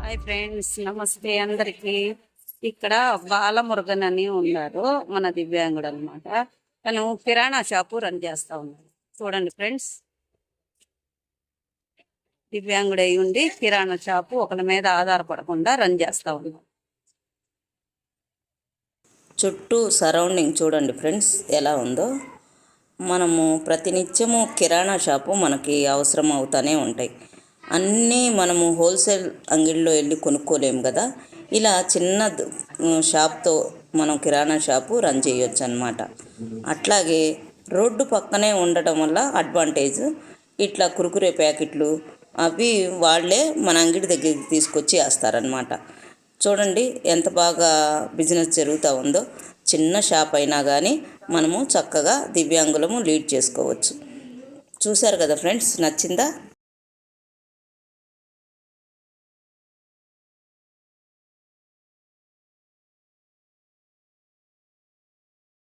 Hi friends నమస్తే అందరికి. ఇక్కడ బాలమురుగన్ అని ఉన్నారు మన దివ్యాంగుడు అనమాట తను కిరాణా షాపు రన్ చేస్తా ఉన్నాడు. చూడండి ఫ్రెండ్స్ దివ్యాంగుడై ఉండి కిరాణా షాపు ఒకరి మీద ఆధారపడకుండా రన్ చేస్తా ఉన్నాడు. చుట్టూ సరౌండింగ్ చూడండి ఫ్రెండ్స్ ఎలా ఉందో. మనము ప్రతినిత్యము కిరాణా షాపు మనకి అవసరం అవుతానే ఉంటాయి. అన్నీ మనము హోల్సేల్ అంగిడిలో వెళ్ళి కొనుక్కోలేము కదా? ఇలా చిన్న షాప్తో మనం కిరాణా షాపు రన్ చేయొచ్చు అనమాట అట్లాగే రోడ్డు పక్కనే ఉండటం వల్ల అడ్వాంటేజ్. ఇట్లా కురుకురే ప్యాకెట్లు అవి వాళ్ళే మన అంగిడి దగ్గరికి తీసుకొచ్చి వేస్తారనమాట చూడండి ఎంత బాగా బిజినెస్ జరుగుతూ ఉందో. చిన్న షాప్ అయినా కానీ మనము చక్కగా దివ్యాంగులము లీడ్ చేసుకోవచ్చు. చూశారు కదా ఫ్రెండ్స్? నచ్చిందా?